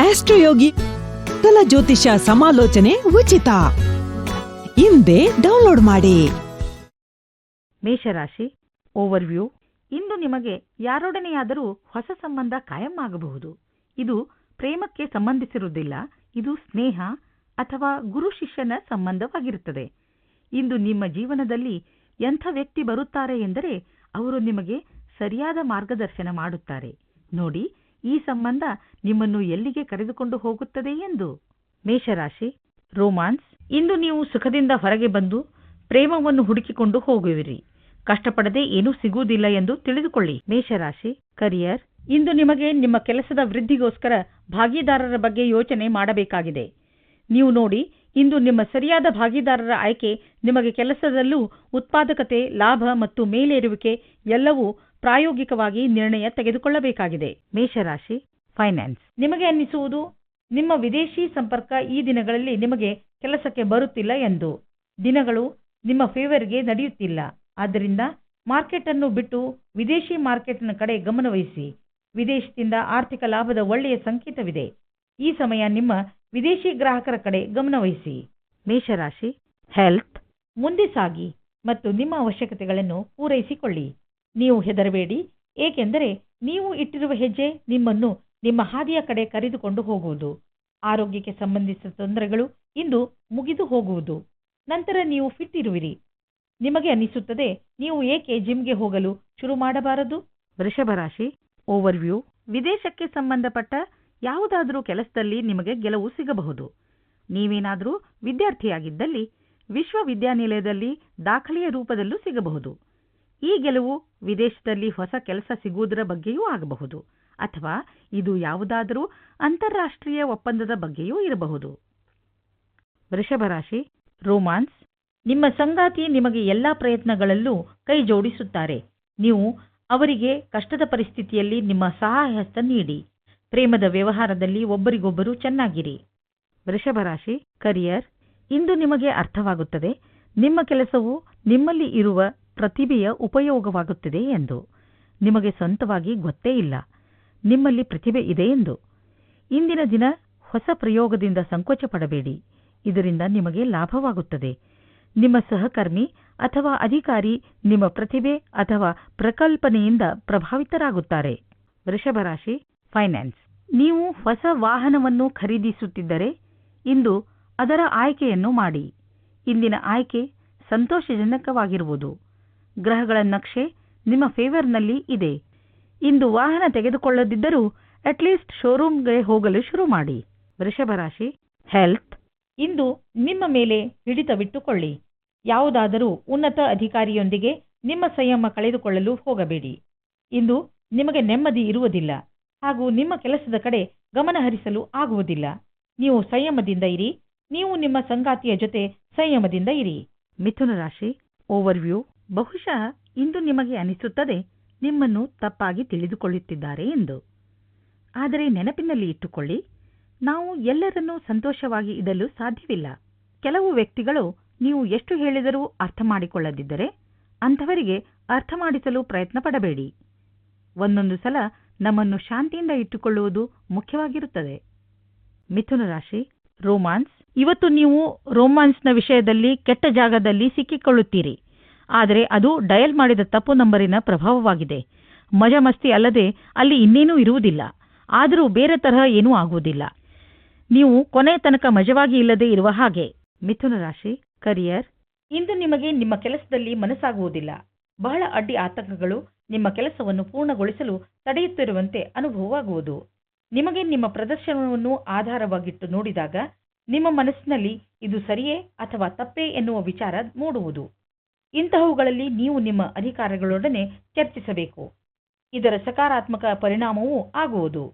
ಆಸ್ಟ್ರೋಯೋಗಿ ಕಲ ಜ್ಯೋತಿಷ ಸಮಾಲೋಚನೆ ಉಚಿತ. ಹಿಂದೆ ಡೌನ್ಲೋಡ್ ಮಾಡಿ. ಮೇಷರಾಶಿ ಓವರ್ವ್ಯೂ ಇಂದು ನಿಮಗೆ ಯಾರೊಡನೆಯಾದರೂ ಹೊಸ ಸಂಬಂಧ ಕಾಯಂ ಆಗಬಹುದು. ಇದು ಪ್ರೇಮಕ್ಕೆ ಸಂಬಂಧಿಸಿರುವುದಿಲ್ಲ, ಇದು ಸ್ನೇಹ ಅಥವಾ ಗುರು ಶಿಷ್ಯನ ಸಂಬಂಧವಾಗಿರುತ್ತದೆ. ಇಂದು ನಿಮ್ಮ ಜೀವನದಲ್ಲಿ ಎಂಥ ವ್ಯಕ್ತಿ ಬರುತ್ತಾರೆ ಎಂದರೆ, ಅವರು ನಿಮಗೆ ಸರಿಯಾದ ಮಾರ್ಗದರ್ಶನ ಮಾಡುತ್ತಾರೆ. ನೋಡಿ ಈ ಸಂಬಂಧ ನಿಮ್ಮನ್ನು ಎಲ್ಲಿಗೆ ಕರೆದುಕೊಂಡು ಹೋಗುತ್ತದೆ ಎಂದು? ಮೇಷರಾಶಿ, ರೋಮಾನ್ಸ್, ಇಂದು ನೀವು ಸುಖದಿಂದ ಹೊರಗೆ ಬಂದು ಪ್ರೇಮವನ್ನು ಹುಡುಕಿಕೊಂಡು ಹೋಗುವಿರಿ. ಕಷ್ಟಪಡದೆ ಏನೂ ಸಿಗುವುದಿಲ್ಲ ಎಂದು ತಿಳಿದುಕೊಳ್ಳಿ. ಮೇಷರಾಶಿ, ಕರಿಯರ್, ಇಂದು ನಿಮಗೆ ನಿಮ್ಮ ಕೆಲಸದ ವೃದ್ಧಿಗೋಸ್ಕರ ಭಾಗಿದಾರರ ಬಗ್ಗೆ ಯೋಚನೆ ಮಾಡಬೇಕಾಗಿದೆ. ನೀವು ನೋಡಿ, ಇಂದು ನಿಮ್ಮ ಸರಿಯಾದ ಭಾಗಿದಾರರ ಆಯ್ಕೆ ನಿಮಗೆ ಕೆಲಸದಲ್ಲೂ ಉತ್ಪಾದಕತೆ, ಲಾಭ ಮತ್ತು ಮೇಲೇರುವಿಕೆ ಎಲ್ಲವೂ ಪ್ರಾಯೋಗಿಕವಾಗಿ ನಿರ್ಣಯ ತೆಗೆದುಕೊಳ್ಳಬೇಕಾಗಿದೆ. ಮೇಷರಾಶಿ ಫೈನಾನ್ಸ್ ನಿಮಗೆ ಅನ್ನಿಸುವುದು, ನಿಮ್ಮ ವಿದೇಶಿ ಸಂಪರ್ಕ ಈ ದಿನಗಳಲ್ಲಿ ನಿಮಗೆ ಕೆಲಸಕ್ಕೆ ಬರುತ್ತಿಲ್ಲ ಎಂದು. ದಿನಗಳು ನಿಮ್ಮ ಫೇವರ್ಗೆ ನಡೆಯುತ್ತಿಲ್ಲ. ಆದ್ದರಿಂದ ಮಾರ್ಕೆಟ್ ಅನ್ನು ಬಿಟ್ಟು ವಿದೇಶಿ ಮಾರ್ಕೆಟ್ನ ಕಡೆ ಗಮನವಹಿಸಿ. ವಿದೇಶದಿಂದ ಆರ್ಥಿಕ ಲಾಭದ ಒಳ್ಳೆಯ ಸಂಕೇತವಿದೆ. ಈ ಸಮಯ ನಿಮ್ಮ ವಿದೇಶಿ ಗ್ರಾಹಕರ ಕಡೆ ಗಮನವಹಿಸಿ. ಮೇಷರಾಶಿ ಹೆಲ್ತ್ ಮುಂದೆ ಸಾಗಿ ಮತ್ತು ನಿಮ್ಮ ಅವಶ್ಯಕತೆಗಳನ್ನು ಪೂರೈಸಿಕೊಳ್ಳಿ. ನೀವು ಹೆದರಬೇಡಿ. ಏಕೆಂದರೆ ನೀವು ಇಟ್ಟಿರುವ ಹೆಜ್ಜೆ ನಿಮ್ಮನ್ನು ನಿಮ್ಮ ಹಾದಿಯ ಕಡೆ ಕರೆದುಕೊಂಡು ಹೋಗುವುದು. ಆರೋಗ್ಯಕ್ಕೆ ಸಂಬಂಧಿಸಿದ ತೊಂದರೆಗಳು ಇಂದು ಮುಗಿದು ಹೋಗುವುದು. ನಂತರ ನೀವು ಫಿಟ್ ಇರುವಿರಿ. ನಿಮಗೆ ಅನಿಸುತ್ತದೆ, ನೀವು ಏಕೆ ಜಿಮ್ಗೆ ಹೋಗಲು ಶುರು ಮಾಡಬಾರದು? ವೃಷಭ ರಾಶಿ ಓವರ್ವ್ಯೂ ವಿದೇಶಕ್ಕೆ ಸಂಬಂಧಪಟ್ಟ ಯಾವುದಾದರೂ ಕೆಲಸದಲ್ಲಿ ನಿಮಗೆ ಗೆಲುವು ಸಿಗಬಹುದು. ನೀವೇನಾದರೂ ವಿದ್ಯಾರ್ಥಿಯಾಗಿದ್ದಲ್ಲಿ ವಿಶ್ವವಿದ್ಯಾನಿಲಯದಲ್ಲಿ ದಾಖಲೆಯ ರೂಪದಲ್ಲೂ ಸಿಗಬಹುದು. ಈ ಗೆಲುವು ವಿದೇಶದಲ್ಲಿ ಹೊಸ ಕೆಲಸ ಸಿಗುವುದರ ಬಗ್ಗೆಯೂ ಆಗಬಹುದು, ಅಥವಾ ಇದು ಯಾವುದಾದರೂ ಅಂತಾರಾಷ್ಟ್ರೀಯ ಒಪ್ಪಂದದ ಬಗ್ಗೆಯೂ ಇರಬಹುದು. ವೃಷಭ ರಾಶಿ, ರೋಮಾನ್ಸ್, ನಿಮ್ಮ ಸಂಗಾತಿ ನಿಮಗೆ ಎಲ್ಲಾ ಪ್ರಯತ್ನಗಳಲ್ಲೂ ಕೈ ಜೋಡಿಸುತ್ತಾರೆ. ನೀವು ಅವರಿಗೆ ಕಷ್ಟದ ಪರಿಸ್ಥಿತಿಯಲ್ಲಿ ನಿಮ್ಮ ಸಹಾಯ ಹಸ್ತ ನೀಡಿ. ಪ್ರೇಮದ ವ್ಯವಹಾರದಲ್ಲಿ ಒಬ್ಬರಿಗೊಬ್ಬರು ಚೆನ್ನಾಗಿರಿ. ವೃಷಭ ರಾಶಿ, ಕರಿಯರ್, ಇಂದು ನಿಮಗೆ ಅರ್ಥವಾಗುತ್ತದೆ. ನಿಮ್ಮ ಕೆಲಸವು ನಿಮ್ಮಲ್ಲಿ ಇರುವ ಪ್ರತಿಭೆಯ ಉಪಯೋಗವಾಗುತ್ತಿದೆ ಎಂದು. ನಿಮಗೆ ಸ್ವಂತವಾಗಿ ಗೊತ್ತೇ ಇಲ್ಲ. ನಿಮ್ಮಲ್ಲಿ ಪ್ರತಿಭೆ ಇದೆ ಎಂದು. ಇಂದಿನ ದಿನ ಹೊಸ ಪ್ರಯೋಗದಿಂದ ಸಂಕೋಚ ಪಡಬೇಡಿ ಇದರಿಂದ ನಿಮಗೆ ಲಾಭವಾಗುತ್ತದೆ. ನಿಮ್ಮ ಸಹಕರ್ಮಿ ಅಥವಾ ಅಧಿಕಾರಿ ನಿಮ್ಮ ಪ್ರತಿಭೆ ಅಥವಾ ಪ್ರಕಲ್ಪನೆಯಿಂದ ಪ್ರಭಾವಿತರಾಗುತ್ತಾರೆ. ವೃಷಭರಾಶಿ ಫೈನಾನ್ಸ್ ನೀವು ಹೊಸ ವಾಹನವನ್ನು ಖರೀದಿಸುತ್ತಿದ್ದರೆ ಇಂದು ಅದರ ಆಯ್ಕೆಯನ್ನು ಮಾಡಿ. ಇಂದಿನ ಆಯ್ಕೆ ಸಂತೋಷಜನಕವಾಗಿರುವುದು. ಗ್ರಹಗಳ ನಕ್ಷೆ ನಿಮ್ಮ ಫೇವರ್ನಲ್ಲಿ ಇದೆ. ಇಂದು ವಾಹನ ತೆಗೆದುಕೊಳ್ಳದಿದ್ದರೂ ಅಟ್ಲೀಸ್ಟ್ ಶೋರೂಮ್ಗೆ ಹೋಗಲು ಶುರು ಮಾಡಿ. ವೃಷಭ ರಾಶಿ ಹೆಲ್ತ್ ಇಂದು ನಿಮ್ಮ ಮೇಲೆ ಹಿಡಿತವಿಟ್ಟುಕೊಳ್ಳಿ ಯಾವುದಾದರೂ ಉನ್ನತ ಅಧಿಕಾರಿಯೊಂದಿಗೆ ನಿಮ್ಮ ಸಂಯಮ ಕಳೆದುಕೊಳ್ಳಲು ಹೋಗಬೇಡಿ. ಇಂದು ನಿಮಗೆ ನೆಮ್ಮದಿ ಇರುವುದಿಲ್ಲ ಹಾಗೂ ನಿಮ್ಮ ಕೆಲಸದ ಕಡೆ ಗಮನಹರಿಸಲು ಆಗುವುದಿಲ್ಲ. ನೀವು ಸಂಯಮದಿಂದ ಇರಿ, ನೀವು ನಿಮ್ಮ ಸಂಗಾತಿಯ ಜೊತೆ ಸಂಯಮದಿಂದ ಇರಿ. ಮಿಥುನ ರಾಶಿ ಓವರ್ವ್ಯೂ ಬಹುಶಃ ಇಂದು ನಿಮಗೆ ಅನಿಸುತ್ತದೆ ನಿಮ್ಮನ್ನು ತಪ್ಪಾಗಿ ತಿಳಿದುಕೊಳ್ಳುತ್ತಿದ್ದಾರೆ ಎಂದು. ಆದರೆ ನೆನಪಿನಲ್ಲಿ ಇಟ್ಟುಕೊಳ್ಳಿ, ನಾವು ಎಲ್ಲರನ್ನೂ ಸಂತೋಷವಾಗಿ ಇಡಲು ಸಾಧ್ಯವಿಲ್ಲ. ಕೆಲವು ವ್ಯಕ್ತಿಗಳು ನೀವು ಎಷ್ಟು ಹೇಳಿದರೂ ಅರ್ಥ ಮಾಡಿಕೊಳ್ಳದಿದ್ದರೆ ಅಂಥವರಿಗೆ ಅರ್ಥ ಮಾಡಿಸಲು ಪ್ರಯತ್ನ ಪಡಬೇಡಿ ಒಂದೊಂದು ಸಲ ನಮ್ಮನ್ನು ಶಾಂತಿಯಿಂದ ಇಟ್ಟುಕೊಳ್ಳುವುದು ಮುಖ್ಯವಾಗಿರುತ್ತದೆ. ಮಿಥುನ ರಾಶಿ, ರೋಮಾನ್ಸ್. ಇವತ್ತು ನೀವು ರೋಮಾನ್ಸ್ನ ವಿಷಯದಲ್ಲಿ ಕೆಟ್ಟ ಜಾಗದಲ್ಲಿ ಸಿಕ್ಕಿಕೊಳ್ಳುತ್ತೀರಿ. ಆದರೆ ಅದು ಡಯಲ್ ಮಾಡಿದ ತಪ್ಪು ನಂಬರಿನ ಪ್ರಭಾವವಾಗಿದೆ. ಮಜಮಸ್ತಿ ಅಲ್ಲದೆ ಅಲ್ಲಿ ಇನ್ನೇನೂ ಇರುವುದಿಲ್ಲ. ಆದರೂ ಬೇರೆ ತರಹ ಏನೂ ಆಗುವುದಿಲ್ಲ. ನೀವು ಕೊನೆಯ ತನಕ ಮಜವಾಗಿ ಇಲ್ಲದೆ ಇರುವ ಹಾಗೆ. ಮಿಥುನ ರಾಶಿ ಕರಿಯರ್ ಇಂದು ನಿಮಗೆ ನಿಮ್ಮ ಕೆಲಸದಲ್ಲಿ ಮನಸ್ಸಾಗುವುದಿಲ್ಲ. ಬಹಳ ಅಡ್ಡಿ ಆತಂಕಗಳು ನಿಮ್ಮ ಕೆಲಸವನ್ನು ಪೂರ್ಣಗೊಳಿಸಲು ತಡೆಯುತ್ತಿರುವಂತೆ ಅನುಭವವಾಗುವುದು. ನಿಮಗೆ ನಿಮ್ಮ ಪ್ರದರ್ಶನವನ್ನು ಆಧಾರವಾಗಿಟ್ಟು ನೋಡಿದಾಗ ನಿಮ್ಮ ಮನಸ್ಸಿನಲ್ಲಿ ಇದು ಸರಿಯೇ ಅಥವಾ ತಪ್ಪೇ ಎನ್ನುವ ವಿಚಾರ ಮೂಡುವುದು. ಇಂತಹವುಗಳಲ್ಲಿ ನೀವು ನಿಮ್ಮ ಅಧಿಕಾರಿಗಳೊಡನೆ ಚರ್ಚಿಸಬೇಕು. ಇದರ ಸಕಾರಾತ್ಮಕ ಪರಿಣಾಮವೂ ಆಗುವುದು.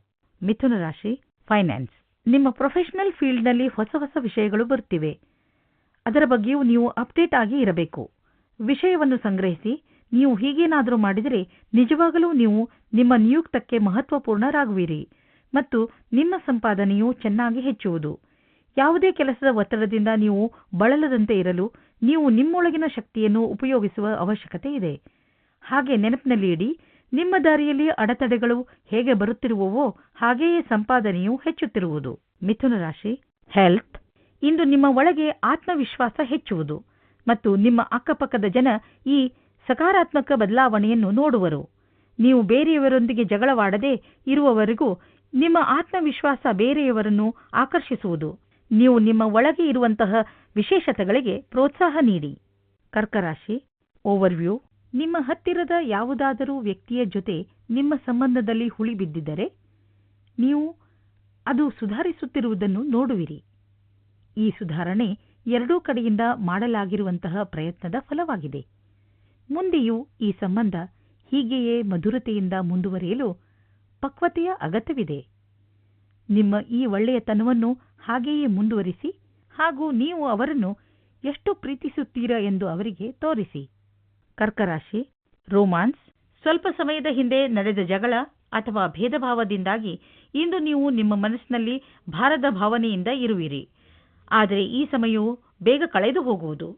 ಮಿಥುನ ರಾಶಿ ಫೈನಾನ್ಸ್ ನಿಮ್ಮ ಪ್ರೊಫೆಷನಲ್ ಫೀಲ್ಡ್ನಲ್ಲಿ ಹೊಸ ಹೊಸ ವಿಷಯಗಳು ಬರುತ್ತಿವೆ ಅದರ ಬಗ್ಗೆಯೂ ನೀವು ಅಪ್ಡೇಟ್ ಆಗಿ ಇರಬೇಕು. ವಿಷಯವನ್ನು ಸಂಗ್ರಹಿಸಿ, ನೀವು ಹೀಗೇನಾದರೂ ಮಾಡಿದರೆ ನಿಜವಾಗಲೂ ನೀವು ನಿಮ್ಮ ನಿಯುಕ್ತಕ್ಕೆ ಮಹತ್ವಪೂರ್ಣರಾಗುವಿರಿ ಮತ್ತು ನಿಮ್ಮ ಸಂಪಾದನೆಯು ಚೆನ್ನಾಗಿ ಹೆಚ್ಚುವುದು. ಯಾವುದೇ ಕೆಲಸದ ಒತ್ತಡದಿಂದ ನೀವು ಬಳಲದಂತೆ ಇರಲು ನೀವು ನಿಮ್ಮೊಳಗಿನ ಶಕ್ತಿಯನ್ನು ಉಪಯೋಗಿಸುವ ಅವಶ್ಯಕತೆ ಇದೆ. ಹಾಗೆ ನೆನಪಿನಲ್ಲಿ ಇಡಿ, ನಿಮ್ಮ ದಾರಿಯಲ್ಲಿ ಅಡೆತಡೆಗಳು ಹೇಗೆ ಬರುತ್ತಿರುವವೋ ಹಾಗೆಯೇ ಸಂಪಾದನೆಯು ಹೆಚ್ಚುತ್ತಿರುವುದು. ಮಿಥುನ ರಾಶಿ ಹೆಲ್ತ್ ಇಂದು ನಿಮ್ಮ ಒಳಗೆ ಆತ್ಮವಿಶ್ವಾಸ ಹೆಚ್ಚುವುದು ಮತ್ತು ನಿಮ್ಮ ಅಕ್ಕಪಕ್ಕದ ಜನ ಈ ಸಕಾರಾತ್ಮಕ ಬದಲಾವಣೆಯನ್ನು ನೋಡುವರು. ನೀವು ಬೇರೆಯವರೊಂದಿಗೆ ಜಗಳವಾಡದೆ ಇರುವವರೆಗೂ ನಿಮ್ಮ ಆತ್ಮವಿಶ್ವಾಸ ಬೇರೆಯವರನ್ನು ಆಕರ್ಷಿಸುವುದು. ನೀವು ನಿಮ್ಮ ಒಳಗೆ ಇರುವಂತಹ ವಿಶೇಷತೆಗಳಿಗೆ ಪ್ರೋತ್ಸಾಹ ನೀಡಿ. ಕರ್ಕರಾಶಿ ಓವರ್ವ್ಯೂ ನಿಮ್ಮ ಹತ್ತಿರದ ಯಾವುದಾದರೂ ವ್ಯಕ್ತಿಯ ಜೊತೆ ನಿಮ್ಮ ಸಂಬಂಧದಲ್ಲಿ ಹುಳಿ ಬಿದ್ದಿದ್ದರೆ ನೀವು ಅದು ಸುಧಾರಿಸುತ್ತಿರುವುದನ್ನು ನೋಡುವಿರಿ. ಈ ಸುಧಾರಣೆ ಎರಡೂ ಕಡೆಯಿಂದ ಮಾಡಲಾಗಿರುವಂತಹ ಪ್ರಯತ್ನದ ಫಲವಾಗಿದೆ. ಮುಂದೆಯೂ ಈ ಸಂಬಂಧ ಹೀಗೆಯೇ ಮಧುರತೆಯಿಂದ ಮುಂದುವರಿಯಲು ಪಕ್ವತೆಯ ಅಗತ್ಯವಿದೆ. ನಿಮ್ಮ ಈ ಒಳ್ಳೆಯತನವನ್ನು ಹಾಗೆಯೇ ಮುಂದುವರಿಸಿ ಹಾಗೂ ನೀವು ಅವರನ್ನು ಎಷ್ಟು ಪ್ರೀತಿಸುತ್ತೀರಾ ಎಂದು ಅವರಿಗೆ ತೋರಿಸಿ. ಕರ್ಕರಾಶಿ, ರೋಮಾನ್ಸ್, ಸ್ವಲ್ಪ ಸಮಯದ ಹಿಂದೆ ನಡೆದ ಜಗಳ ಅಥವಾ ಭೇದಭಾವದಿಂದಾಗಿ ಇಂದು ನೀವು ನಿಮ್ಮ ಮನಸ್ಸಿನಲ್ಲಿ ಭಾರದ ಭಾವನೆಯಿಂದ ಇರುವಿರಿ. ಆದರೆ ಈ ಸಮಯವು ಬೇಗ ಕಳೆದು ಹೋಗುವುದು.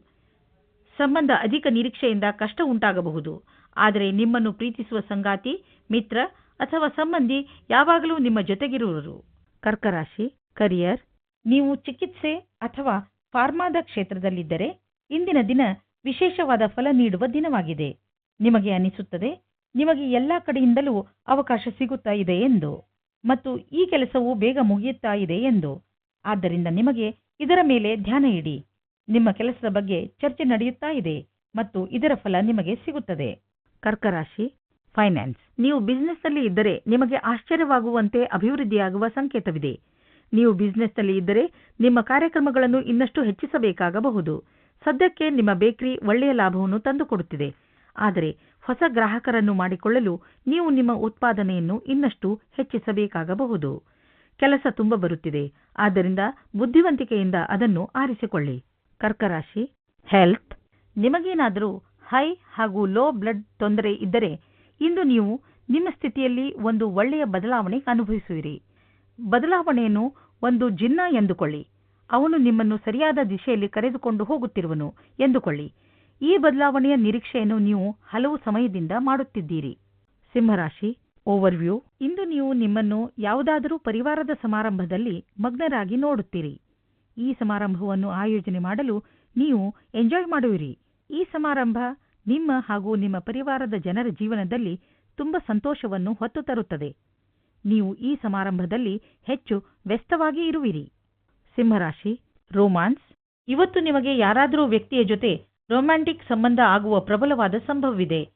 ಸಂಬಂಧ ಅಧಿಕ ನಿರೀಕ್ಷೆಯಿಂದ ಕಷ್ಟ ಉಂಟಾಗಬಹುದು. ಆದರೆ ನಿಮ್ಮನ್ನು ಪ್ರೀತಿಸುವ ಸಂಗಾತಿ, ಮಿತ್ರ ಅಥವಾ ಸಂಬಂಧಿ ಯಾವಾಗಲೂ ನಿಮ್ಮ ಜೊತೆಗಿರುವರು. ಕರ್ಕರಾಶಿ, ಕರಿಯರ್ ನೀವು ಚಿಕಿತ್ಸೆ ಅಥವಾ ಫಾರ್ಮಾದ ಕ್ಷೇತ್ರದಲ್ಲಿದ್ದರೆ ಇಂದಿನ ದಿನ ವಿಶೇಷವಾದ ಫಲ ನೀಡುವ ದಿನವಾಗಿದೆ. ನಿಮಗೆ ಅನಿಸುತ್ತದೆ, ನಿಮಗೆ ಎಲ್ಲಾ ಕಡೆಯಿಂದಲೂ ಅವಕಾಶ ಸಿಗುತ್ತಾ ಇದೆ ಎಂದು. ಮತ್ತು ಈ ಕೆಲಸವು ಬೇಗ ಮುಗಿಯುತ್ತಾ ಇದೆ ಎಂದು. ಆದ್ದರಿಂದ ನಿಮಗೆ ಇದರ ಮೇಲೆ ಧ್ಯಾನ ಇಡಿ. ನಿಮ್ಮ ಕೆಲಸದ ಬಗ್ಗೆ ಚರ್ಚೆ ನಡೆಯುತ್ತಾ ಇದೆ ಮತ್ತು ಇದರ ಫಲ ನಿಮಗೆ ಸಿಗುತ್ತದೆ. ಕರ್ಕರಾಶಿ, ಫೈನಾನ್ಸ್. ನೀವು ಬಿಸ್ನೆಸ್ನಲ್ಲಿ ಇದ್ದರೆ ನಿಮಗೆ ಆಶ್ಚರ್ಯವಾಗುವಂತೆ ಅಭಿವೃದ್ಧಿಯಾಗುವ ಸಂಕೇತವಿದೆ. ನೀವು ಬಿಸ್ನೆಸ್ನಲ್ಲಿ ಇದ್ದರೆ ನಿಮ್ಮ ಕಾರ್ಯಕ್ರಮಗಳನ್ನು ಇನ್ನಷ್ಟು ಹೆಚ್ಚಿಸಬೇಕಾಗಬಹುದು. ಸದ್ಯಕ್ಕೆ ನಿಮ್ಮ ಬೇಕರಿ ಒಳ್ಳೆಯ ಲಾಭವನ್ನು ತಂದುಕೊಡುತ್ತಿದೆ. ಆದರೆ ಹೊಸ ಗ್ರಾಹಕರನ್ನು ಮಾಡಿಕೊಳ್ಳಲು ನೀವು ನಿಮ್ಮ ಉತ್ಪಾದನೆಯನ್ನು ಇನ್ನಷ್ಟು ಹೆಚ್ಚಿಸಬೇಕಾಗಬಹುದು. ಕೆಲಸ ತುಂಬ ಬರುತ್ತಿದೆ. ಆದ್ದರಿಂದ ಬುದ್ಧಿವಂತಿಕೆಯಿಂದ ಅದನ್ನು ಆರಿಸಿಕೊಳ್ಳಿ. ಕರ್ಕರಾಶಿ ಹೆಲ್ತ್ ನಿಮಗೇನಾದರೂ ಹೈ ಹಾಗೂ ಲೋ ಬ್ಲಡ್ ತೊಂದರೆ ಇದ್ದರೆ ಇಂದು ನೀವು ನಿಮ್ಮ ಸ್ಥಿತಿಯಲ್ಲಿ ಒಂದು ಒಳ್ಳೆಯ ಬದಲಾವಣೆ ಅನುಭವಿಸುವಿರಿ. ಬದಲಾವಣೆಯನ್ನು ಒಂದು ಜಿನ್ನ ಎಂದುಕೊಳ್ಳಿ. ಅವನು ನಿಮ್ಮನ್ನು ಸರಿಯಾದ ದಿಶೆಯಲ್ಲಿ ಕರೆದುಕೊಂಡು ಹೋಗುತ್ತಿರುವನು ಎಂದುಕೊಳ್ಳಿ. ಈ ಬದಲಾವಣೆಯ ನಿರೀಕ್ಷೆಯನ್ನು ನೀವು ಹಲವು ಸಮಯದಿಂದ ಮಾಡುತ್ತಿದ್ದೀರಿ. ಸಿಂಹರಾಶಿ ಓವರ್ವ್ಯೂ ಇಂದು ನೀವು ನಿಮ್ಮನ್ನು ಯಾವುದಾದರೂ ಪರಿವಾರದ ಸಮಾರಂಭದಲ್ಲಿ ಮಗ್ನರಾಗಿ ನೋಡುತ್ತೀರಿ. ಈ ಸಮಾರಂಭವನ್ನು ಆಯೋಜನೆ ಮಾಡಲು ನೀವು ಎಂಜಾಯ್ ಮಾಡುವಿರಿ. ಈ ಸಮಾರಂಭ ನಿಮ್ಮ ಹಾಗೂ ನಿಮ್ಮ ಪರಿವಾರದ ಜನರ ಜೀವನದಲ್ಲಿ ತುಂಬ ಸಂತೋಷವನ್ನು ಹೊತ್ತು ತರುತ್ತದೆ. ನೀವು ಈ ಸಮಾರಂಭದಲ್ಲಿ ಹೆಚ್ಚು ವ್ಯಸ್ತವಾಗಿ ಇರುವಿರಿ. ಸಿಂಹರಾಶಿ, ರೋಮಾನ್ಸ್. ಇವತ್ತು ನಿಮಗೆ ಯಾರಾದರೂ ವ್ಯಕ್ತಿಯ ಜೊತೆ ರೊಮ್ಯಾಂಟಿಕ್ ಸಂಬಂಧ ಆಗುವ ಪ್ರಬಲವಾದ ಸಂಭವವಿದೆ.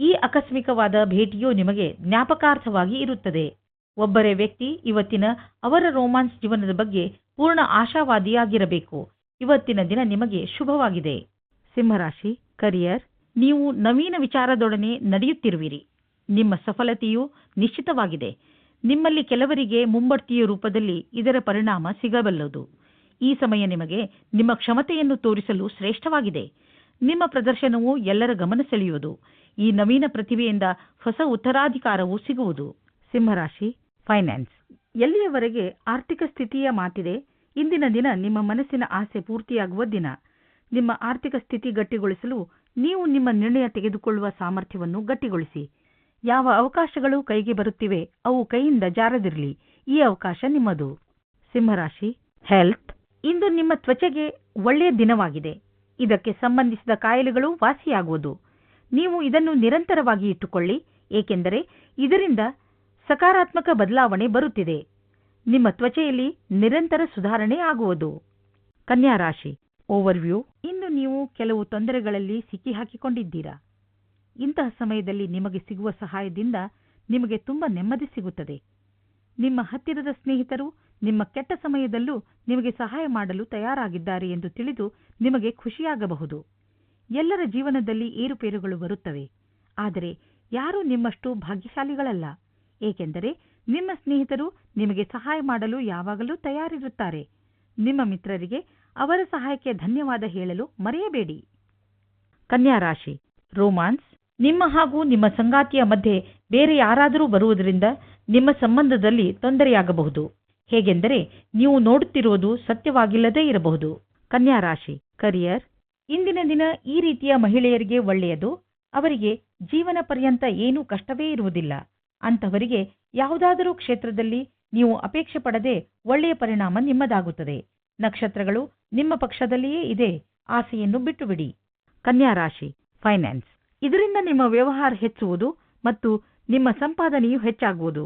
ಈ ಆಕಸ್ಮಿಕವಾದ ಭೇಟಿಯು ನಿಮಗೆ ಜ್ಞಾಪಕಾರ್ಥವಾಗಿ ಇರುತ್ತದೆ. ಒಬ್ಬರೇ ವ್ಯಕ್ತಿ ಇವತ್ತಿನ ಅವರ ರೋಮಾನ್ಸ್ ಜೀವನದ ಬಗ್ಗೆ ಪೂರ್ಣ ಆಶಾವಾದಿಯಾಗಿರಬೇಕು. ಇವತ್ತಿನ ದಿನ ನಿಮಗೆ ಶುಭವಾಗಿದೆ. ಸಿಂಹರಾಶಿ, ಕರಿಯರ್, ನೀವು ನವೀನ ವಿಚಾರದೊಡನೆ ನಡೆಯುತ್ತಿರುವಿರಿ. ನಿಮ್ಮ ಸಫಲತೆಯು ನಿಶ್ಚಿತವಾಗಿದೆ. ನಿಮ್ಮಲ್ಲಿ ಕೆಲವರಿಗೆ ಮುಂಬಡ್ತಿಯ ರೂಪದಲ್ಲಿ ಇದರ ಪರಿಣಾಮ ಸಿಗಬಲ್ಲದು. ಈ ಸಮಯ ನಿಮಗೆ ನಿಮ್ಮ ಕ್ಷಮತೆಯನ್ನು ತೋರಿಸಲು ಶ್ರೇಷ್ಠವಾಗಿದೆ. ನಿಮ್ಮ ಪ್ರದರ್ಶನವು ಎಲ್ಲರ ಗಮನ ಸೆಳೆಯುವುದು. ಈ ನವೀನ ಪ್ರತಿಭೆಯಿಂದ ಹೊಸ ಉತ್ತರಾಧಿಕಾರವು ಸಿಗುವುದು. ಸಿಂಹರಾಶಿ, ಫೈನಾನ್ಸ್. ಎಲ್ಲಿಯವರೆಗೆ ಆರ್ಥಿಕ ಸ್ಥಿತಿಯ ಮಾತಿದೆ? ಇಂದಿನ ದಿನ ನಿಮ್ಮ ಮನಸ್ಸಿನ ಆಸೆ ಪೂರ್ತಿಯಾಗುವ ದಿನ. ನಿಮ್ಮ ಆರ್ಥಿಕ ಸ್ಥಿತಿ ಗಟ್ಟಿಗೊಳಿಸಲು ನೀವು ನಿಮ್ಮ ನಿರ್ಣಯ ತೆಗೆದುಕೊಳ್ಳುವ ಸಾಮರ್ಥ್ಯವನ್ನು ಗಟ್ಟಿಗೊಳಿಸಿ. ಯಾವ ಅವಕಾಶಗಳು ಕೈಗೆ ಬರುತ್ತಿವೆ, ಅವು ಕೈಯಿಂದ ಜಾರದಿರಲಿ. ಈ ಅವಕಾಶ ನಿಮ್ಮದು. ಸಿಂಹರಾಶಿ ಹೆಲ್ತ್ ಇಂದು ನಿಮ್ಮ ತ್ವಚೆಗೆ ಒಳ್ಳೆಯ ದಿನವಾಗಿದೆ. ಇದಕ್ಕೆ ಸಂಬಂಧಿಸಿದ ಕಾಯಿಲೆಗಳು ವಾಸಿಯಾಗುವುದು. ನೀವು ಇದನ್ನು ನಿರಂತರವಾಗಿ ಇಟ್ಟುಕೊಳ್ಳಿ, ಏಕೆಂದರೆ ಇದರಿಂದ ಸಕಾರಾತ್ಮಕ ಬದಲಾವಣೆ ಬರುತ್ತಿದೆ. ನಿಮ್ಮ ತ್ವಚೆಯಲ್ಲಿ ನಿರಂತರ ಸುಧಾರಣೆ ಆಗುವುದು. ಕನ್ಯಾ ರಾಶಿ ಓವರ್ವ್ಯೂ ಇಂದು ನೀವು ಕೆಲವು ತೊಂದರೆಗಳಲ್ಲಿ ಸಿಕ್ಕಿಹಾಕಿಕೊಂಡಿದ್ದೀರಾ? ಇಂತಹ ಸಮಯದಲ್ಲಿ ನಿಮಗೆ ಸಿಗುವ ಸಹಾಯದಿಂದ ನಿಮಗೆ ತುಂಬ ನೆಮ್ಮದಿ ಸಿಗುತ್ತದೆ. ನಿಮ್ಮ ಹತ್ತಿರದ ಸ್ನೇಹಿತರು ನಿಮ್ಮ ಕೆಟ್ಟ ಸಮಯದಲ್ಲೂ ನಿಮಗೆ ಸಹಾಯ ಮಾಡಲು ತಯಾರಾಗಿದ್ದಾರೆ ಎಂದು ತಿಳಿದು ನಿಮಗೆ ಖುಷಿಯಾಗಬಹುದು. ಎಲ್ಲರ ಜೀವನದಲ್ಲಿ ಏರುಪೇರುಗಳು ಬರುತ್ತವೆ. ಆದರೆ ಯಾರೂ ನಿಮ್ಮಷ್ಟು ಭಾಗ್ಯಶಾಲಿಗಳಲ್ಲ. ಏಕೆಂದರೆ ನಿಮ್ಮ ಸ್ನೇಹಿತರು ನಿಮಗೆ ಸಹಾಯ ಮಾಡಲು ಯಾವಾಗಲೂ ತಯಾರಿರುತ್ತಾರೆ. ನಿಮ್ಮ ಮಿತ್ರರಿಗೆ ಅವರ ಸಹಾಯಕ್ಕೆ ಧನ್ಯವಾದ ಹೇಳಲು ಮರೆಯಬೇಡಿ. ಕನ್ಯಾ ರಾಶಿ, ರೋಮಾನ್ಸ್ ನಿಮ್ಮ ಹಾಗೂ ನಿಮ್ಮ ಸಂಗಾತಿಯ ಮಧ್ಯೆ ಬೇರೆ ಯಾರಾದರೂ ಬರುವುದರಿಂದ ನಿಮ್ಮ ಸಂಬಂಧದಲ್ಲಿ ತೊಂದರೆಯಾಗಬಹುದು. ಹೇಗೆಂದರೆ ನೀವು ನೋಡುತ್ತಿರುವುದು ಸತ್ಯವಾಗಿಲ್ಲದೇ ಇರಬಹುದು. ಕನ್ಯಾ ರಾಶಿ ಕರಿಯರ್ ಇಂದಿನ ದಿನ ಈ ರೀತಿಯ ಮಹಿಳೆಯರಿಗೆ ಒಳ್ಳೆಯದು. ಅವರಿಗೆ ಜೀವನ ಪರ್ಯಂತ ಏನೂ ಕಷ್ಟವೇ ಇರುವುದಿಲ್ಲ. ಅಂತಹವರಿಗೆ ಯಾವುದಾದರೂ ಕ್ಷೇತ್ರದಲ್ಲಿ ನೀವು ಅಪೇಕ್ಷೆ ಪಡದೆ ಒಳ್ಳೆಯ ಪರಿಣಾಮ ನಿಮ್ಮದಾಗುತ್ತದೆ. ನಕ್ಷತ್ರಗಳು ನಿಮ್ಮ ಪಕ್ಷದಲ್ಲಿಯೇ ಇದೆ. ಆಸೆಯನ್ನು ಬಿಟ್ಟುಬಿಡಿ. ಕನ್ಯಾ ರಾಶಿ ಫೈನಾನ್ಸ್ ಇದರಿಂದ ನಿಮ್ಮ ವ್ಯವಹಾರ ಹೆಚ್ಚುವುದು ಮತ್ತು ನಿಮ್ಮ ಸಂಪಾದನೆಯು ಹೆಚ್ಚಾಗುವುದು.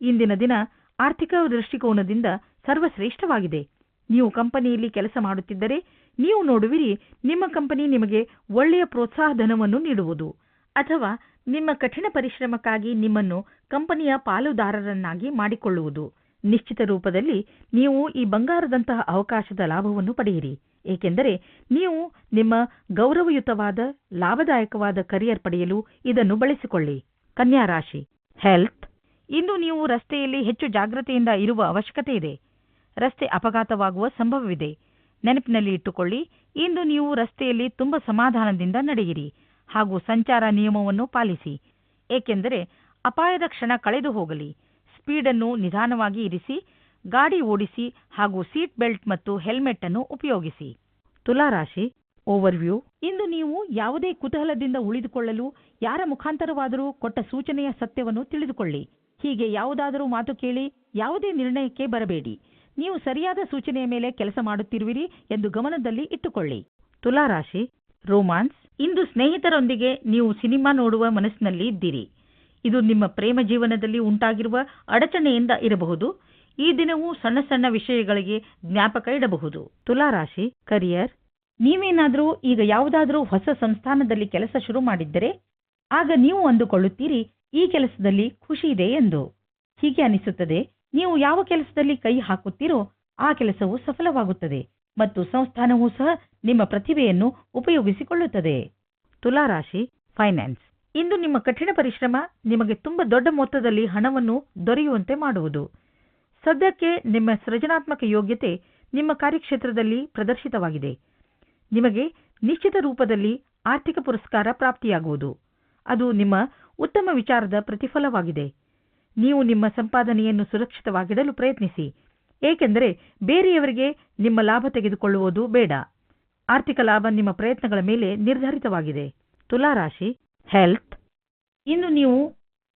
ಇಂದಿನ ದಿನ ಆರ್ಥಿಕ ದೃಷ್ಟಿಕೋನದಿಂದ ಸರ್ವಶ್ರೇಷ್ಠವಾಗಿದೆ. ನೀವು ಕಂಪನಿಯಲ್ಲಿ ಕೆಲಸ ಮಾಡುತ್ತಿದ್ದರೆ ನೀವು ನೋಡುವಿರಿ, ನಿಮ್ಮ ಕಂಪನಿ ನಿಮಗೆ ಒಳ್ಳೆಯ ಪ್ರೋತ್ಸಾಹಧನವನ್ನು ನೀಡುವುದು ಅಥವಾ ನಿಮ್ಮ ಕಠಿಣ ಪರಿಶ್ರಮಕ್ಕಾಗಿ ನಿಮ್ಮನ್ನು ಕಂಪನಿಯ ಪಾಲುದಾರರನ್ನಾಗಿ ಮಾಡಿಕೊಳ್ಳುವುದು. ನಿಶ್ಚಿತ ರೂಪದಲ್ಲಿ ನೀವು ಈ ಬಂಗಾರದಂತಹ ಅವಕಾಶದ ಲಾಭವನ್ನು ಪಡೆಯಿರಿ. ಏಕೆಂದರೆ ನೀವು ನಿಮ್ಮ ಗೌರವಯುತವಾದ, ಲಾಭದಾಯಕವಾದ ಕರಿಯರ್ ಪಡೆಯಲು ಇದನ್ನು ಬಳಸಿಕೊಳ್ಳಿ. ಕನ್ಯಾ ರಾಶಿ. ಹೆಲ್ತ್ ಇಂದು ನೀವು ರಸ್ತೆಯಲ್ಲಿ ಹೆಚ್ಚು ಜಾಗ್ರತೆಯಿಂದ ಇರುವ ಅವಶ್ಯಕತೆ ಇದೆ. ರಸ್ತೆ ಅಪಘಾತವಾಗುವ ಸಂಭವವಿದೆ. ನೆನಪಿನಲ್ಲಿ ಇಟ್ಟುಕೊಳ್ಳಿ, ಇಂದು ನೀವು ರಸ್ತೆಯಲ್ಲಿ ತುಂಬಾ ಸಮಾಧಾನದಿಂದ ನಡೆಯಿರಿ ಹಾಗೂ ಸಂಚಾರ ನಿಯಮವನ್ನು ಪಾಲಿಸಿ. ಏಕೆಂದರೆ ಅಪಾಯದ ಕ್ಷಣ ಕಳೆದು ಹೋಗಲಿ. ಸ್ಪೀಡನ್ನು ನಿಧಾನವಾಗಿ ಇರಿಸಿ ಗಾಡಿ ಓಡಿಸಿ ಹಾಗೂ ಸೀಟ್ ಬೆಲ್ಟ್ ಮತ್ತು ಹೆಲ್ಮೆಟ್ ಅನ್ನು ಉಪಯೋಗಿಸಿ. ತುಲಾರಾಶಿ ಓವರ್ವ್ಯೂ ಇಂದು ನೀವು ಯಾವುದೇ ಕುತೂಹಲದಿಂದ ಉಳಿದುಕೊಳ್ಳಲು ಯಾರ ಮುಖಾಂತರವಾದರೂ ಕೊಟ್ಟ ಸೂಚನೆಯ ಸತ್ಯವನ್ನು ತಿಳಿದುಕೊಳ್ಳಿ. ಹೀಗೆ ಯಾವುದಾದರೂ ಮಾತು ಕೇಳಿ ಯಾವುದೇ ನಿರ್ಣಯಕ್ಕೆ ಬರಬೇಡಿ. ನೀವು ಸರಿಯಾದ ಸೂಚನೆಯ ಮೇಲೆ ಕೆಲಸ ಮಾಡುತ್ತಿರುವಿರಿ ಎಂದು ಗಮನದಲ್ಲಿ ಇಟ್ಟುಕೊಳ್ಳಿ. ತುಲಾರಾಶಿ ರೋಮಾನ್ಸ್ ಇಂದು ಸ್ನೇಹಿತರೊಂದಿಗೆ ನೀವು ಸಿನಿಮಾ ನೋಡುವ ಮನಸ್ಸಿನಲ್ಲಿ ಇದ್ದೀರಿ. ಇದು ನಿಮ್ಮ ಪ್ರೇಮ ಜೀವನದಲ್ಲಿ ಉಂಟಾಗಿರುವ ಅಡಚಣೆಯಿಂದ ಇರಬಹುದು. ಈ ದಿನವೂ ಸಣ್ಣ ಸಣ್ಣ ವಿಷಯಗಳಿಗೆ ಜ್ಞಾಪಕ ಇಡಬಹುದು. ತುಲಾರಾಶಿ ಕರಿಯರ್ ನೀವೇನಾದರೂ ಈಗ ಯಾವುದಾದರೂ ಹೊಸ ಸಂಸ್ಥಾನದಲ್ಲಿ ಕೆಲಸ ಶುರು ಮಾಡಿದ್ದರೆ, ಆಗ ನೀವು ಅಂದುಕೊಳ್ಳುತ್ತೀರಿ, ಈ ಕೆಲಸದಲ್ಲಿ ಖುಷಿ ಇದೆ ಎಂದು. ಹೀಗೆ ಅನಿಸುತ್ತದೆ, ನೀವು ಯಾವ ಕೆಲಸದಲ್ಲಿ ಕೈ ಹಾಕುತ್ತೀರೋ ಆ ಕೆಲಸವು ಸಫಲವಾಗುತ್ತದೆ ಮತ್ತು ಸಂಸ್ಥಾನವೂ ಸಹ ನಿಮ್ಮ ಪ್ರತಿಭೆಯನ್ನು ಉಪಯೋಗಿಸಿಕೊಳ್ಳುತ್ತದೆ. ತುಲಾರಾಶಿ ಫೈನಾನ್ಸ್ ಇಂದು ನಿಮ್ಮ ಕಠಿಣ ಪರಿಶ್ರಮ ನಿಮಗೆ ತುಂಬಾ ದೊಡ್ಡ ಮೊತ್ತದಲ್ಲಿ ಹಣವನ್ನು ದೊರೆಯುವಂತೆ ಮಾಡುವುದು. ಸದ್ಯಕ್ಕೆ ನಿಮ್ಮ ಸೃಜನಾತ್ಮಕ ಯೋಗ್ಯತೆ ನಿಮ್ಮ ಕಾರ್ಯಕ್ಷೇತ್ರದಲ್ಲಿ ಪ್ರದರ್ಶಿತವಾಗಿದೆ. ನಿಮಗೆ ನಿಶ್ಚಿತ ರೂಪದಲ್ಲಿ ಆರ್ಥಿಕ ಪುರಸ್ಕಾರ ಪ್ರಾಪ್ತಿಯಾಗುವುದು. ಅದು ನಿಮ್ಮ ಉತ್ತಮ ವಿಚಾರದ ಪ್ರತಿಫಲವಾಗಿದೆ. ನೀವು ನಿಮ್ಮ ಸಂಪಾದನೆಯನ್ನು ಸುರಕ್ಷಿತವಾಗಿಡಲು ಪ್ರಯತ್ನಿಸಿ. ಏಕೆಂದರೆ ಬೇರೆಯವರಿಗೆ ನಿಮ್ಮ ಲಾಭ ತೆಗೆದುಕೊಳ್ಳುವುದು ಬೇಡ. ಆರ್ಥಿಕ ಲಾಭ ನಿಮ್ಮ ಪ್ರಯತ್ನಗಳ ಮೇಲೆ ನಿರ್ಧಾರಿತವಾಗಿದೆ. ತುಲಾರಾಶಿ ಹೆಲ್ತ್ ಇನ್ನು ನೀವು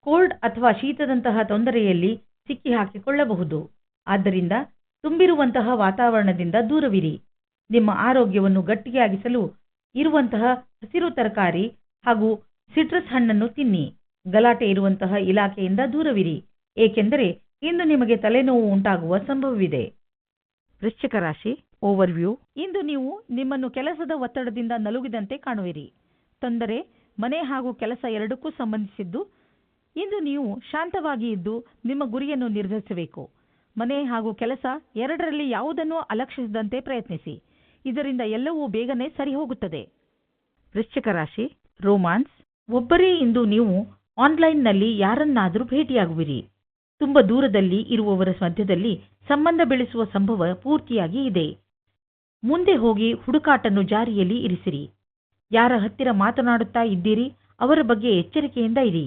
ಕೋಲ್ಡ್ ಅಥವಾ ಶೀತದಂತಹ ತೊಂದರೆಯಲ್ಲಿ ಸಿಕ್ಕಿ ಹಾಕಿಕೊಳ್ಳಬಹುದು. ಆದ್ದರಿಂದ ತುಂಬಿರುವಂತಹ ವಾತಾವರಣದಿಂದ ದೂರವಿರಿ. ನಿಮ್ಮ ಆರೋಗ್ಯವನ್ನು ಗಟ್ಟಿಯಾಗಿಸಲು ಇರುವಂತಹ ಹಸಿರು ತರಕಾರಿ ಹಾಗೂ ಸಿಟ್ರಸ್ ಹಣ್ಣನ್ನು ತಿನ್ನಿ. ಗಲಾಟೆ ಇರುವಂತಹ ಇಲಾಖೆಯಿಂದ ದೂರವಿರಿ. ಏಕೆಂದರೆ ಇಂದು ನಿಮಗೆ ತಲೆನೋವು ಉಂಟಾಗುವ ಸಂಭವವಿದೆ. ವೃಶ್ಚಿಕ ರಾಶಿ ಓವರ್ವ್ಯೂ ಇಂದು ನೀವು ನಿಮ್ಮನ್ನು ಕೆಲಸದ ಒತ್ತಡದಿಂದ ನಲುಗಿದಂತೆ ಕಾಣುವಿರಿ. ತೊಂದರೆ, ಮನೆ ಹಾಗೂ ಕೆಲಸ ಎರಡಕ್ಕೂ ಸಂಬಂಧಿಸಿದ್ದು ಇಂದು ನೀವು ಶಾಂತವಾಗಿ ಇದ್ದು ನಿಮ್ಮ ಗುರಿಯನ್ನು ನಿರ್ಧರಿಸಬೇಕು. ಮನೆ ಹಾಗೂ ಕೆಲಸ ಎರಡರಲ್ಲಿ ಯಾವುದನ್ನು ಅಲಕ್ಷಿಸದಂತೆ ಪ್ರಯತ್ನಿಸಿ. ಇದರಿಂದ ಎಲ್ಲವೂ ಬೇಗನೆ ಸರಿ ಹೋಗುತ್ತದೆ ವೃಶ್ಚಿಕ ರಾಶಿ, ರೋಮಾನ್ಸ್, ಒಬ್ಬರೇ ಇಂದು ನೀವು ಆನ್ಲೈನ್ನಲ್ಲಿ ಯಾರನ್ನಾದರೂ ಭೇಟಿಯಾಗುವಿರಿ. ತುಂಬ ದೂರದಲ್ಲಿ ಇರುವವರ ಮಧ್ಯದಲ್ಲಿ ಸಂಬಂಧ ಬೆಳೆಸುವ ಸಂಭವ ಪೂರ್ತಿಯಾಗಿ ಇದೆ. ಮುಂದೆ ಹೋಗಿ ಹುಡುಕಾಟನ್ನು ಜಾರಿಯಲ್ಲಿ ಇರಿಸಿರಿ. ಯಾರ ಹತ್ತಿರ ಮಾತನಾಡುತ್ತಾ ಇದ್ದೀರಿ, ಅವರ ಬಗ್ಗೆ ಎಚ್ಚರಿಕೆಯಿಂದ ಇರಿ.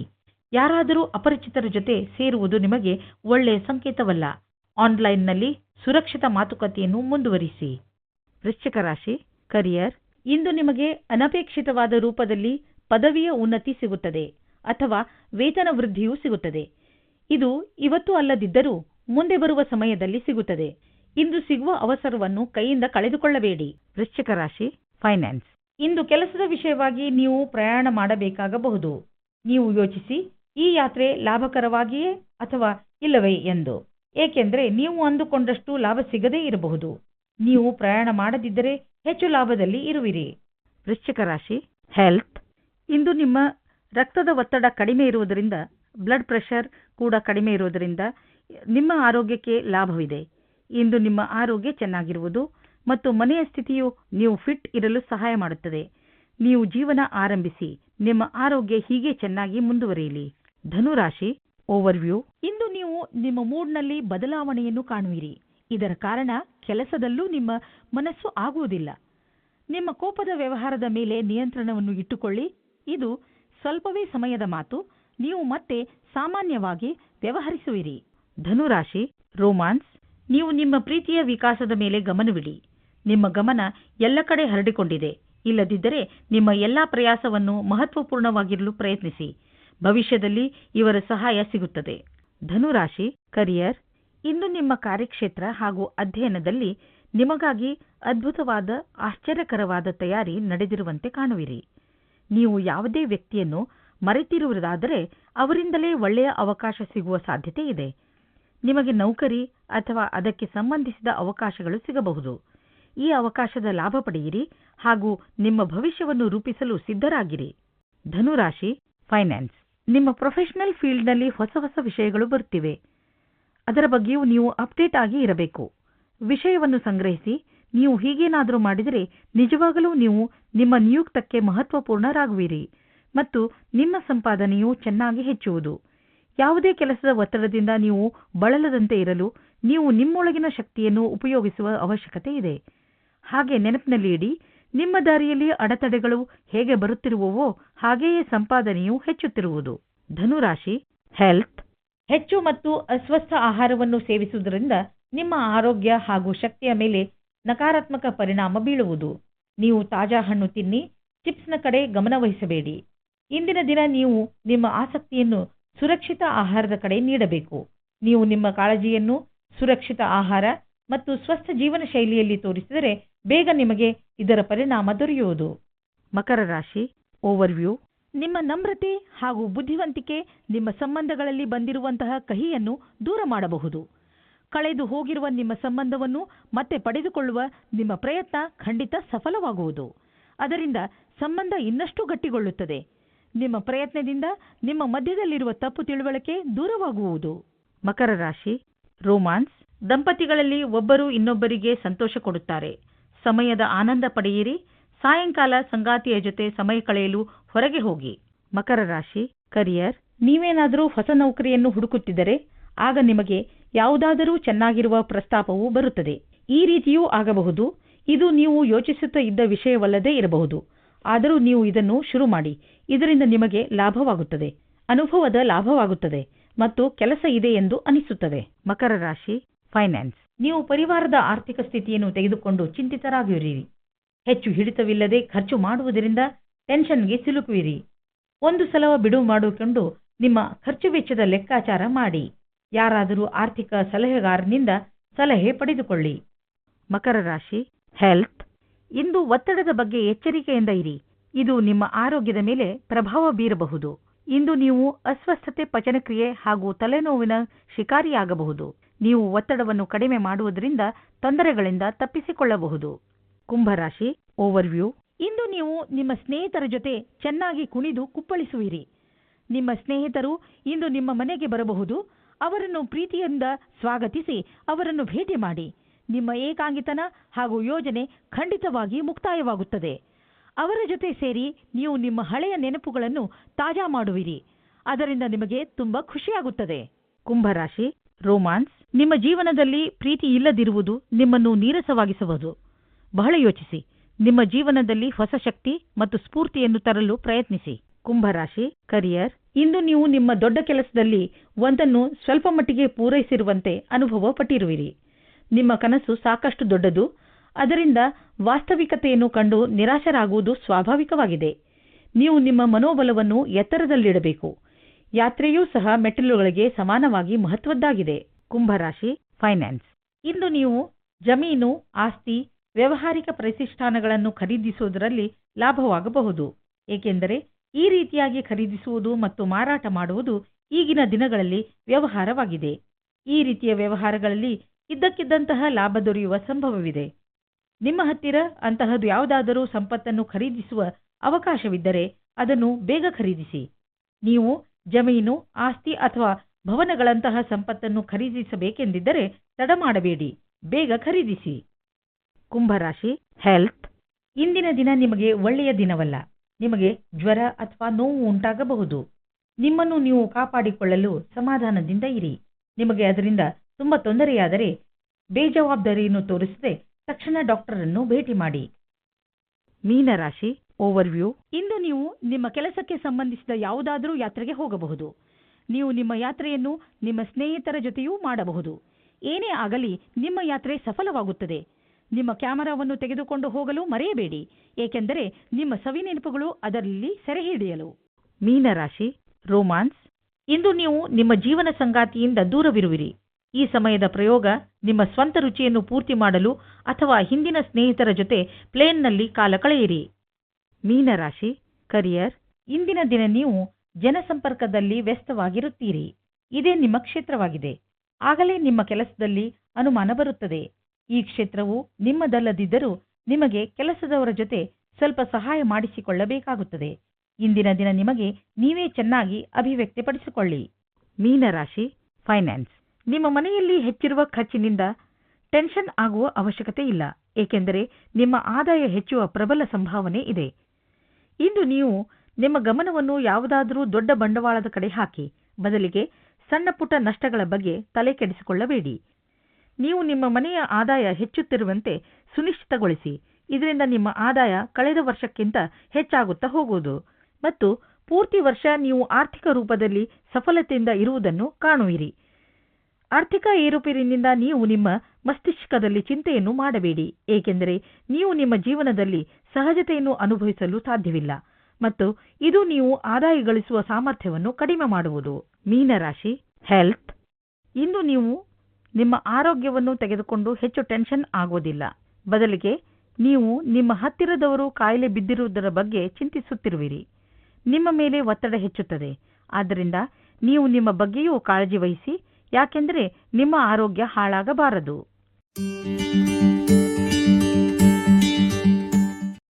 ಯಾರಾದರೂ ಅಪರಿಚಿತರ ಜೊತೆ ಸೇರುವುದು ನಿಮಗೆ ಒಳ್ಳೆಯ ಸಂಕೇತವಲ್ಲ. ಆನ್ಲೈನ್ನಲ್ಲಿ ಸುರಕ್ಷಿತ ಮಾತುಕತೆಯನ್ನು ಮುಂದುವರಿಸಿ. ವೃಶ್ಚಿಕ ರಾಶಿ, ಕರಿಯರ್, ಇಂದು ನಿಮಗೆ ಅನಪೇಕ್ಷಿತವಾದ ರೂಪದಲ್ಲಿ ಪದವಿಯ ಉನ್ನತಿ ಸಿಗುತ್ತದೆ ಅಥವಾ ವೇತನ ವೃದ್ಧಿಯೂ ಸಿಗುತ್ತದೆ. ಇದು ಇವತ್ತು ಅಲ್ಲದಿದ್ದರೂ ಮುಂದೆ ಬರುವ ಸಮಯದಲ್ಲಿ ಸಿಗುತ್ತದೆ. ಇಂದು ಸಿಗುವ ಅವಸರವನ್ನು ಕೈಯಿಂದ ಕಳೆದುಕೊಳ್ಳಬೇಡಿ. ವೃಶ್ಚಿಕ ರಾಶಿ, ಫೈನಾನ್ಸ್. ಇಂದು ಕೆಲಸದ ವಿಷಯವಾಗಿ ನೀವು ಪ್ರಯಾಣ ಮಾಡಬೇಕಾಗಬಹುದು. ನೀವು ಯೋಚಿಸಿ ಈ ಯಾತ್ರೆ ಲಾಭಕರವಾಗಿಯೇ ಅಥವಾ ಇಲ್ಲವೇ ಎಂದು. ಏಕೆಂದರೆ ನೀವು ಅಂದುಕೊಂಡಷ್ಟು ಲಾಭ ಸಿಗದೇ ಇರಬಹುದು. ನೀವು ಪ್ರಯಾಣ ಮಾಡದಿದ್ದರೆ ಹೆಚ್ಚು ಲಾಭದಲ್ಲಿ ಇರುವಿರಿ. ವೃಶ್ಚಿಕ ರಾಶಿ ಹೆಲ್ತ್ ಇಂದು ನಿಮ್ಮ ರಕ್ತದ ಒತ್ತಡ ಕಡಿಮೆ ಇರುವುದರಿಂದ ಬ್ಲಡ್ ಪ್ರೆಷರ್ ಕೂಡ ಕಡಿಮೆ ಇರುವುದರಿಂದ ನಿಮ್ಮ ಆರೋಗ್ಯಕ್ಕೆ ಲಾಭವಿದೆ. ಇಂದು ನಿಮ್ಮ ಆರೋಗ್ಯ ಚೆನ್ನಾಗಿರುವುದು ಮತ್ತು ಮನೆಯ ಸ್ಥಿತಿಯು ನೀವು ಫಿಟ್ ಇರಲು ಸಹಾಯ ಮಾಡುತ್ತದೆ. ನೀವು ಜೀವನ ಆರಂಭಿಸಿ, ನಿಮ್ಮ ಆರೋಗ್ಯ ಹೀಗೆ ಚೆನ್ನಾಗಿ ಮುಂದುವರಿಯಲಿ. ಧನುರಾಶಿ ಓವರ್ವ್ಯೂ ಇಂದು ನೀವು ನಿಮ್ಮ ಮೂಡ್ನಲ್ಲಿ ಬದಲಾವಣೆಯನ್ನು ಕಾಣುವಿರಿ. ಇದರ ಕಾರಣ ಕೆಲಸದಲ್ಲೂ ನಿಮ್ಮ ಮನಸ್ಸು ಆಗುವುದಿಲ್ಲ. ನಿಮ್ಮ ಕೋಪದ ವ್ಯವಹಾರದ ಮೇಲೆ ನಿಯಂತ್ರಣವನ್ನು ಇಟ್ಟುಕೊಳ್ಳಿ. ಇದು ಸ್ವಲ್ಪವೇ ಸಮಯದ ಮಾತು. ನೀವು ಮತ್ತೆ ಸಾಮಾನ್ಯವಾಗಿ ವ್ಯವಹರಿಸುವಿರಿ. ಧನುರಾಶಿ ರೋಮಾನ್ಸ್ ನೀವು ನಿಮ್ಮ ಪ್ರೀತಿಯ ವಿಕಾಸದ ಮೇಲೆ ಗಮನವಿಡಿ. ನಿಮ್ಮ ಗಮನ ಎಲ್ಲ ಕಡೆ ಹರಡಿಕೊಂಡಿದೆ. ಇಲ್ಲದಿದ್ದರೆ ನಿಮ್ಮ ಎಲ್ಲಾ ಪ್ರಯಾಸವನ್ನು ಮಹತ್ವಪೂರ್ಣವಾಗಿರಲು ಪ್ರಯತ್ನಿಸಿ. ಭವಿಷ್ಯದಲ್ಲಿ ಇವರ ಸಹಾಯ ಸಿಗುತ್ತದೆ. ಧನುರಾಶಿ ಕರಿಯರ್ ಇಂದು ನಿಮ್ಮ ಕಾರ್ಯಕ್ಷೇತ್ರ ಹಾಗೂ ಅಧ್ಯಯನದಲ್ಲಿ ನಿಮಗಾಗಿ ಅದ್ಭುತವಾದ, ಆಶ್ಚರ್ಯಕರವಾದ ತಯಾರಿ ನಡೆದಿರುವಂತೆ ಕಾಣುವಿರಿ. ನೀವು ಯಾವುದೇ ವ್ಯಕ್ತಿಯನ್ನು ಮರೆತಿರುವುದಾದರೆ ಅವರಿಂದಲೇ ಒಳ್ಳೆಯ ಅವಕಾಶ ಸಿಗುವ ಸಾಧ್ಯತೆ ಇದೆ. ನಿಮಗೆ ನೌಕರಿ ಅಥವಾ ಅದಕ್ಕೆ ಸಂಬಂಧಿಸಿದ ಅವಕಾಶಗಳು ಸಿಗಬಹುದು. ಈ ಅವಕಾಶದ ಲಾಭ ಪಡೆಯಿರಿ ಹಾಗೂ ನಿಮ್ಮ ಭವಿಷ್ಯವನ್ನು ರೂಪಿಸಲು ಸಿದ್ಧರಾಗಿರಿ. ಧನುರಾಶಿ ಫೈನಾನ್ಸ್ ನಿಮ್ಮ ಪ್ರೊಫೆಷನಲ್ ಫೀಲ್ಡ್ನಲ್ಲಿ ಹೊಸ ಹೊಸ ವಿಷಯಗಳು ಬರುತ್ತಿವೆ ಅದರ ಬಗ್ಗೆಯೂ ನೀವು ಅಪ್ಡೇಟ್ ಆಗಿ ಇರಬೇಕು. ವಿಷಯವನ್ನು ಸಂಗ್ರಹಿಸಿ, ನೀವು ಹೀಗೇನಾದರೂ ಮಾಡಿದರೆ ನಿಜವಾಗಲೂ ನೀವು ನಿಮ್ಮ ನಿಯುಕ್ತಕ್ಕೆ ಮಹತ್ವಪೂರ್ಣರಾಗುವಿರಿ ಮತ್ತು ನಿಮ್ಮ ಸಂಪಾದನೆಯು ಚೆನ್ನಾಗಿ ಹೆಚ್ಚುವುದು. ಯಾವುದೇ ಕೆಲಸದ ಒತ್ತಡದಿಂದ ನೀವು ಬಳಲದಂತೆ ಇರಲು ನೀವು ನಿಮ್ಮೊಳಗಿನ ಶಕ್ತಿಯನ್ನು ಉಪಯೋಗಿಸುವ ಅವಶ್ಯಕತೆ ಇದೆ. ಹಾಗೆ ನೆನಪಿನಲ್ಲಿ ಇಡಿ ನಿಮ್ಮ ದಾರಿಯಲ್ಲಿ ಅಡೆತಡೆಗಳು ಹೇಗೆ ಬರುತ್ತಿರುವವೋ ಹಾಗೆಯೇ ಸಂಪಾದನೆಯು ಹೆಚ್ಚುತ್ತಿರುವುದು. ಧನುರಾಶಿ ಹೆಲ್ತ್ ಹೆಚ್ಚು ಮತ್ತು ಅಸ್ವಸ್ಥ ಆಹಾರವನ್ನು ಸೇವಿಸುವುದರಿಂದ ನಿಮ್ಮ ಆರೋಗ್ಯ ಹಾಗೂ ಶಕ್ತಿಯ ಮೇಲೆ ನಕಾರಾತ್ಮಕ ಪರಿಣಾಮ ಬೀಳುವುದು. ನೀವು ತಾಜಾ ಹಣ್ಣು ತಿನ್ನಿ, ಚಿಪ್ಸ್ನ ಕಡೆ ಗಮನವಹಿಸಬೇಡಿ ಇಂದಿನ ದಿನ ನೀವು ನಿಮ್ಮ ಆಸಕ್ತಿಯನ್ನು ಸುರಕ್ಷಿತ ಆಹಾರದ ಕಡೆ ನೀಡಬೇಕು. ನೀವು ನಿಮ್ಮ ಕಾಳಜಿಯನ್ನು ಸುರಕ್ಷಿತ ಆಹಾರ ಮತ್ತು ಸ್ವಸ್ಥ ಜೀವನ ಶೈಲಿಯಲ್ಲಿ ತೋರಿಸಿದರೆ ಬೇಗ ನಿಮಗೆ ಇದರ ಪರಿಣಾಮ ದೊರೆಯುವುದು. ಮಕರ ರಾಶಿ ಓವರ್ವ್ಯೂ ನಿಮ್ಮ ನಮ್ರತೆ ಹಾಗೂ ಬುದ್ಧಿವಂತಿಕೆ ನಿಮ್ಮ ಸಂಬಂಧಗಳಲ್ಲಿ ಬಂದಿರುವಂತಹ ಕಹಿಯನ್ನು ದೂರ ಮಾಡಬಹುದು. ಕಳೆದು ಹೋಗಿರುವ ನಿಮ್ಮ ಸಂಬಂಧವನ್ನು ಮತ್ತೆ ಪಡೆದುಕೊಳ್ಳುವ ನಿಮ್ಮ ಪ್ರಯತ್ನ ಖಂಡಿತ ಸಫಲವಾಗುವುದು. ಅದರಿಂದ ಸಂಬಂಧ ಇನ್ನಷ್ಟು ಗಟ್ಟಿಗೊಳ್ಳುತ್ತದೆ. ನಿಮ್ಮ ಪ್ರಯತ್ನದಿಂದ ನಿಮ್ಮ ಮಧ್ಯದಲ್ಲಿರುವ ತಪ್ಪು ತಿಳುವಳಿಕೆ ದೂರವಾಗುವುದು. ಮಕರ ರಾಶಿ ರೋಮಾನ್ಸ್ ದಂಪತಿಗಳಲ್ಲಿ ಒಬ್ಬರು ಇನ್ನೊಬ್ಬರಿಗೆ ಸಂತೋಷ ಕೊಡುತ್ತಾರೆ. ಸಮಯದ ಆನಂದ ಪಡೆಯಿರಿ. ಸಾಯಂಕಾಲ ಸಂಗಾತಿಯ ಜೊತೆ ಸಮಯ ಕಳೆಯಲು ಹೊರಗೆ ಹೋಗಿ. ಮಕರ ರಾಶಿ, ಕರಿಯರ್, ನೀವೇನಾದರೂ ಹೊಸ ನೌಕರಿಯನ್ನು ಹುಡುಕುತ್ತಿದ್ದರೆ ಆಗ ನಿಮಗೆ ಯಾವುದಾದರೂ ಚೆನ್ನಾಗಿರುವ ಪ್ರಸ್ತಾಪವು ಬರುತ್ತದೆ. ಈ ರೀತಿಯೂ ಆಗಬಹುದು. ಇದು ನೀವು ಯೋಚಿಸುತ್ತಾ ಇದ್ದ ವಿಷಯವಲ್ಲದೇ ಇರಬಹುದು. ಆದರೂ ನೀವು ಇದನ್ನು ಶುರು ಮಾಡಿ. ಇದರಿಂದ ನಿಮಗೆ ಲಾಭವಾಗುತ್ತದೆ. ಅನುಭವದ ಲಾಭವಾಗುತ್ತದೆ ಮತ್ತು ಕೆಲಸ ಇದೆ ಎಂದು ಅನಿಸುತ್ತದೆ. ಮಕರ ರಾಶಿ, ಫೈನಾನ್ಸ್. ನೀವು ಪರಿವಾರದ ಆರ್ಥಿಕ ಸ್ಥಿತಿಯನ್ನು ತೆಗೆದುಕೊಂಡು ಚಿಂತಿತರಾಗಿರಿ ಹೆಚ್ಚು ಹಿಡಿತವಿಲ್ಲದೆ ಖರ್ಚು ಮಾಡುವುದರಿಂದ ಟೆನ್ಷನ್ಗೆ ಸಿಲುಕುವಿರಿ. ಒಂದು ಸಲ ಬಿಡುವು ಮಾಡಿಕೊಂಡು ನಿಮ್ಮ ಖರ್ಚು ವೆಚ್ಚದ ಲೆಕ್ಕಾಚಾರ ಮಾಡಿ. ಯಾರಾದರೂ ಆರ್ಥಿಕ ಸಲಹೆಗಾರನಿಂದ ಸಲಹೆ ಪಡೆದುಕೊಳ್ಳಿ. ಮಕರ ರಾಶಿ ಹೆಲ್ತ್ ಇಂದು ಒತ್ತಡದ ಬಗ್ಗೆ ಎಚ್ಚರಿಕೆಯಿಂದ ಇರಿ. ಇದು ನಿಮ್ಮ ಆರೋಗ್ಯದ ಮೇಲೆ ಪ್ರಭಾವ ಬೀರಬಹುದು. ಇಂದು ನೀವು ಅಸ್ವಸ್ಥತೆ ಪಚನಕ್ರಿಯೆ ಹಾಗೂ ತಲೆನೋವಿನ ಶಿಕಾರಿಯಾಗಬಹುದು. ನೀವು ಒತ್ತಡವನ್ನು ಕಡಿಮೆ ಮಾಡುವುದರಿಂದ ತೊಂದರೆಗಳಿಂದ ತಪ್ಪಿಸಿಕೊಳ್ಳಬಹುದು. ಕುಂಭರಾಶಿ ಓವರ್ವ್ಯೂ ಇಂದು ನೀವು ನಿಮ್ಮ ಸ್ನೇಹಿತರ ಜೊತೆ ಚೆನ್ನಾಗಿ ಕುಣಿದು ಕುಪ್ಪಳಿಸುವಿರಿ. ನಿಮ್ಮ ಸ್ನೇಹಿತರು ಇಂದು ನಿಮ್ಮ ಮನೆಗೆ ಬರಬಹುದು. ಅವರನ್ನು ಪ್ರೀತಿಯಿಂದ ಸ್ವಾಗತಿಸಿ ಅವರನ್ನು ಭೇಟಿ ಮಾಡಿ. ನಿಮ್ಮ ಏಕಾಂಗಿತನ ಹಾಗೂ ಯೋಜನೆ ಖಂಡಿತವಾಗಿ ಮುಕ್ತಾಯವಾಗುತ್ತದೆ. ಅವರ ಜೊತೆ ಸೇರಿ ನೀವು ನಿಮ್ಮ ಹಳೆಯ ನೆನಪುಗಳನ್ನು ತಾಜಾ ಮಾಡುವಿರಿ. ಅದರಿಂದ ನಿಮಗೆ ತುಂಬಾ ಖುಷಿಯಾಗುತ್ತದೆ. ಕುಂಭರಾಶಿ ರೋಮಾನ್ಸ್ ನಿಮ್ಮ ಜೀವನದಲ್ಲಿ ಪ್ರೀತಿ ಇಲ್ಲದಿರುವುದು ನಿಮ್ಮನ್ನು ನೀರಸವಾಗಿಸಬಹುದು ಬಹಳ ಯೋಚಿಸಿ. ನಿಮ್ಮ ಜೀವನದಲ್ಲಿ ಹೊಸ ಶಕ್ತಿ ಮತ್ತು ಸ್ಫೂರ್ತಿಯನ್ನು ತರಲು ಪ್ರಯತ್ನಿಸಿ. ಕುಂಭರಾಶಿ ಕರಿಯರ್ ಇಂದು ನೀವು ನಿಮ್ಮ ದೊಡ್ಡ ಕೆಲಸದಲ್ಲಿ ಒಂದನ್ನು ಸ್ವಲ್ಪ ಮಟ್ಟಿಗೆ ಪೂರೈಸಿರುವಂತೆ ಅನುಭವ ಪಟ್ಟಿರುವಿರಿ. ನಿಮ್ಮ ಕನಸು ಸಾಕಷ್ಟು ದೊಡ್ಡದು. ಅದರಿಂದ ವಾಸ್ತವಿಕತೆಯನ್ನು ಕಂಡು ನಿರಾಶರಾಗುವುದು ಸ್ವಾಭಾವಿಕವಾಗಿದೆ. ನೀವು ನಿಮ್ಮ ಮನೋಬಲವನ್ನು ಎತ್ತರದಲ್ಲಿಡಬೇಕು. ಯಾತ್ರೆಯೂ ಸಹ ಮೆಟ್ಟಿಲುಗಳಿಗೆ ಸಮಾನವಾಗಿ ಮಹತ್ವದ್ದಾಗಿದೆ. ಕುಂಭರಾಶಿ ಫೈನಾನ್ಸ್ ಇಂದು ನೀವು ಜಮೀನು, ಆಸ್ತಿ, ವ್ಯವಹಾರಿಕ ಪ್ರತಿಷ್ಠಾನಗಳನ್ನು ಖರೀದಿಸುವುದರಲ್ಲಿ ಲಾಭವಾಗಬಹುದು. ಏಕೆಂದರೆ ಈ ರೀತಿಯಾಗಿ ಖರೀದಿಸುವುದು ಮತ್ತು ಮಾರಾಟ ಮಾಡುವುದು ಈಗಿನ ದಿನಗಳಲ್ಲಿ ವ್ಯವಹಾರವಾಗಿದೆ. ಈ ರೀತಿಯ ವ್ಯವಹಾರಗಳಲ್ಲಿ ಇದ್ದಕ್ಕಿದ್ದಂತಹ ಲಾಭ ದೊರೆಯುವ ಸಂಭವವಿದೆ. ನಿಮ್ಮ ಹತ್ತಿರ ಅಂತಹದ್ದು ಯಾವುದಾದರೂ ಸಂಪತ್ತನ್ನು ಖರೀದಿಸುವ ಅವಕಾಶವಿದ್ದರೆ ಅದನ್ನು ಬೇಗ ಖರೀದಿಸಿ. ನೀವು ಜಮೀನು, ಆಸ್ತಿ ಅಥವಾ ಭವನಗಳಂತಹ ಸಂಪತ್ತನ್ನು ಖರೀದಿಸಬೇಕೆಂದಿದ್ದರೆ ತಡ ಮಾಡಬೇಡಿ. ಬೇಗ ಖರೀದಿಸಿ. ಕುಂಭರಾಶಿ ಹೆಲ್ತ್ ಇಂದಿನ ದಿನ ನಿಮಗೆ ಒಳ್ಳೆಯ ದಿನವಲ್ಲ. ನಿಮಗೆ ಜ್ವರ ಅಥವಾ ನೋವು ಉಂಟಾಗಬಹುದು. ನಿಮ್ಮನ್ನು ನೀವು ಕಾಪಾಡಿಕೊಳ್ಳಲು ಸಮಾಧಾನದಿಂದ ಇರಿ. ನಿಮಗೆ ಅದರಿಂದ ತುಂಬಾ ತೊಂದರೆಯಾದರೆ ಬೇಜವಾಬ್ದಾರಿಯನ್ನು ತೋರಿಸದೆ ತಕ್ಷಣ ಡಾಕ್ಟರನ್ನು ಭೇಟಿ ಮಾಡಿ. ಮೀನರಾಶಿ ಓವರ್ವ್ಯೂ ಇಂದು ನೀವು ನಿಮ್ಮ ಕೆಲಸಕ್ಕೆ ಸಂಬಂಧಿಸಿದ ಯಾವುದಾದರೂ ಯಾತ್ರೆಗೆ ಹೋಗಬಹುದು. ನೀವು ನಿಮ್ಮ ಯಾತ್ರೆಯನ್ನು ನಿಮ್ಮ ಸ್ನೇಹಿತರ ಜೊತೆಯೂ ಮಾಡಬಹುದು. ಏನೇ ಆಗಲಿ ನಿಮ್ಮ ಯಾತ್ರೆ ಸಫಲವಾಗುತ್ತದೆ. ನಿಮ್ಮ ಕ್ಯಾಮರಾವನ್ನು ತೆಗೆದುಕೊಂಡು ಹೋಗಲು ಮರೆಯಬೇಡಿ, ಏಕೆಂದರೆ ನಿಮ್ಮ ಸವಿ ನೆನಪುಗಳು ಅದರಲ್ಲಿ ಸೆರೆ ಹಿಡಿಯಲು. ಮೀನರಾಶಿ, ರೋಮಾನ್ಸ್, ಇಂದು ನೀವು ನಿಮ್ಮ ಜೀವನ ಸಂಗಾತಿಯಿಂದ ದೂರವಿರುವಿರಿ. ಈ ಸಮಯದ ಪ್ರಯೋಗ ನಿಮ್ಮ ಸ್ವಂತ ರುಚಿಯನ್ನು ಪೂರ್ತಿ ಮಾಡಲು ಅಥವಾ ಹಿಂದಿನ ಸ್ನೇಹಿತರ ಜೊತೆ ಪ್ಲೇನ್ನಲ್ಲಿ ಕಾಲ ಕಳೆಯಿರಿ. ಮೀನರಾಶಿ, ಕರಿಯರ್, ಇಂದಿನ ದಿನ ನೀವು ಜನಸಂಪರ್ಕದಲ್ಲಿ ವ್ಯಸ್ತವಾಗಿರುತ್ತೀರಿ. ಇದೇ ನಿಮ್ಮ ಕ್ಷೇತ್ರವಾಗಿದೆ. ಆಗಲೇ ನಿಮ್ಮ ಕೆಲಸದಲ್ಲಿ ಅನುಮಾನ ಬರುತ್ತದೆ. ಈ ಕ್ಷೇತ್ರವು ನಿಮ್ಮದಲ್ಲದಿದ್ದರೂ ನಿಮಗೆ ಕೆಲಸದವರ ಜೊತೆ ಸ್ವಲ್ಪ ಸಹಾಯ ಮಾಡಿಸಿಕೊಳ್ಳಬೇಕಾಗುತ್ತದೆ. ಇಂದಿನ ದಿನ ನಿಮಗೆ ನೀವೇ ಚೆನ್ನಾಗಿ ಅಭಿವ್ಯಕ್ತಿಪಡಿಸಿಕೊಳ್ಳಿ. ಮೀನರಾಶಿ, ಫೈನಾನ್ಸ್. ನಿಮ್ಮ ಮನೆಯಲ್ಲಿ ಹೆಚ್ಚಿರುವ ಖರ್ಚಿನಿಂದ ಟೆನ್ಷನ್ ಆಗುವ ಅವಶ್ಯಕತೆ ಇಲ್ಲ. ಏಕೆಂದರೆ ನಿಮ್ಮ ಆದಾಯ ಹೆಚ್ಚುವ ಪ್ರಬಲ ಸಂಭಾವನೆ ಇದೆ. ಇಂದು ನೀವು ನಿಮ್ಮ ಗಮನವನ್ನು ಯಾವುದಾದರೂ ದೊಡ್ಡ ಬಂಡವಾಳದ ಕಡೆ ಹಾಕಿ. ಬದಲಿಗೆ ಸಣ್ಣ ಪುಟ್ಟ ನಷ್ಟಗಳ ಬಗ್ಗೆ ತಲೆ ಕೆಡಿಸಿಕೊಳ್ಳಬೇಡಿ. ನೀವು ನಿಮ್ಮ ಮನೆಯ ಆದಾಯ ಹೆಚ್ಚುತ್ತಿರುವಂತೆ ಸುನಿಶ್ಚಿತಗೊಳಿಸಿ. ಇದರಿಂದ ನಿಮ್ಮ ಆದಾಯ ಕಳೆದ ವರ್ಷಕ್ಕಿಂತ ಹೆಚ್ಚಾಗುತ್ತಾ ಹೋಗುವುದು. ಮತ್ತು ಪೂರ್ತಿ ವರ್ಷ ನೀವು ಆರ್ಥಿಕ ರೂಪದಲ್ಲಿ ಸಫಲತೆಯಿಂದ ಇರುವುದನ್ನು ಕಾಣುವಿರಿ. ಆರ್ಥಿಕ ಏರುಪೇರಿನಿಂದ ನೀವು ನಿಮ್ಮ ಮಸ್ತಿಷ್ಕದಲ್ಲಿ ಚಿಂತೆಯನ್ನು ಮಾಡಬೇಡಿ. ಏಕೆಂದರೆ ನೀವು ನಿಮ್ಮ ಜೀವನದಲ್ಲಿ ಸಹಜತೆಯನ್ನು ಅನುಭವಿಸಲು ಸಾಧ್ಯವಿಲ್ಲ. ಮತ್ತು ಇದು ನೀವು ಆದಾಯ ಗಳಿಸುವ ಸಾಮರ್ಥ್ಯವನ್ನು ಕಡಿಮೆ ಮಾಡುವುದು. ಮೀನರಾಶಿ ಹೆಲ್ತ್ ಇಂದು ನೀವು ನಿಮ್ಮ ಆರೋಗ್ಯವನ್ನು ತೆಗೆದುಕೊಂಡು ಹೆಚ್ಚು ಟೆನ್ಷನ್ ಆಗುವುದಿಲ್ಲ. ಬದಲಿಗೆ ನೀವು ನಿಮ್ಮ ಹತ್ತಿರದವರು ಕಾಯಿಲೆ ಬಿದ್ದಿರುವುದರ ಬಗ್ಗೆ ಚಿಂತಿಸುತ್ತಿರುವಿರಿ. ನಿಮ್ಮ ಮೇಲೆ ಒತ್ತಡ ಹೆಚ್ಚುತ್ತದೆ. ಆದ್ದರಿಂದ ನೀವು ನಿಮ್ಮ ಬಗ್ಗೆಯೂ ಕಾಳಜಿ ವಹಿಸಿ, ಯಾಕೆಂದರೆ ನಿಮ್ಮ ಆರೋಗ್ಯ ಹಾಳಾಗಬಾರದು.